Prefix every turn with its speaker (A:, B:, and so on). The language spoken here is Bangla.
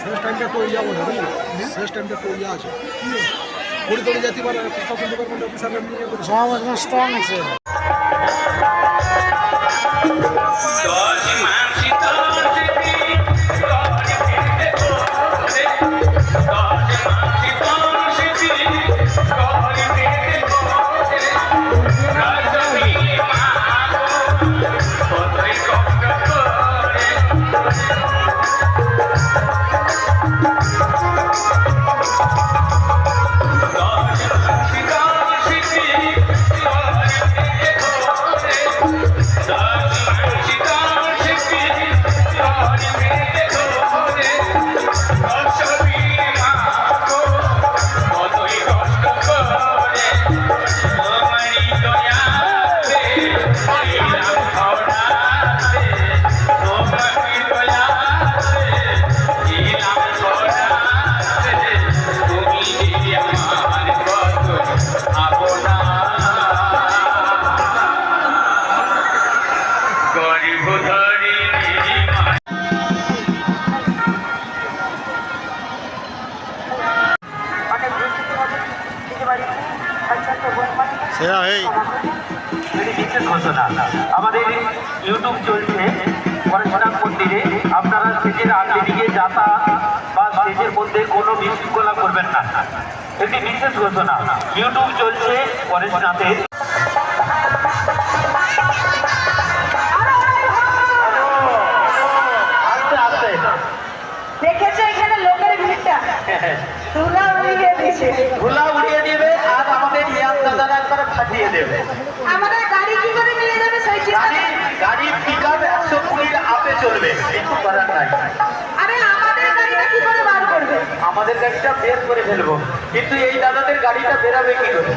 A: শেষ টাইমটা তো ইয়া বলে শেষ টাইমটা তো আছে। পড়ে পড়ে যেতে পারে প্রশাসন ডিপার্টমেন্ট অফিসাররা নিয়ে
B: সমাজ স্ট্রং আছে সেরা এই।
C: এটি বিশেষ ঘোষণা। আমাদের ইউটিউব চলছে পরেশনাথ মন্দিরে। আপনারা স্টেজের আগে দিকে যাতায়াত বা স্টেজের মধ্যে কোনো বিশৃঙ্খলা করবেন না। একটি বিশেষ ঘোষণা। ইউটিউব চলছে পরেশনাথের।
D: তুলা উড়িয়ে দিয়েছে।
C: ধুলা উড়িয়ে দিবে আর আমাদের ইয়াদ দাদারা একবার ফাটিয়ে দেবে।
D: আমাদের গাড়ি কি করে নিয়ে যাবে সেই
C: গাড়ি গাড়ি পিক আপ একশো কুড়ির আপে চলবে একটু করার নাই।
D: আরে আমাদের গাড়িটা কি করে বার করবে?
C: আমাদের গাড়িটা বের করে ফেলব কিন্তু এই দাদাদের গাড়িটা বেরাবে কি করে?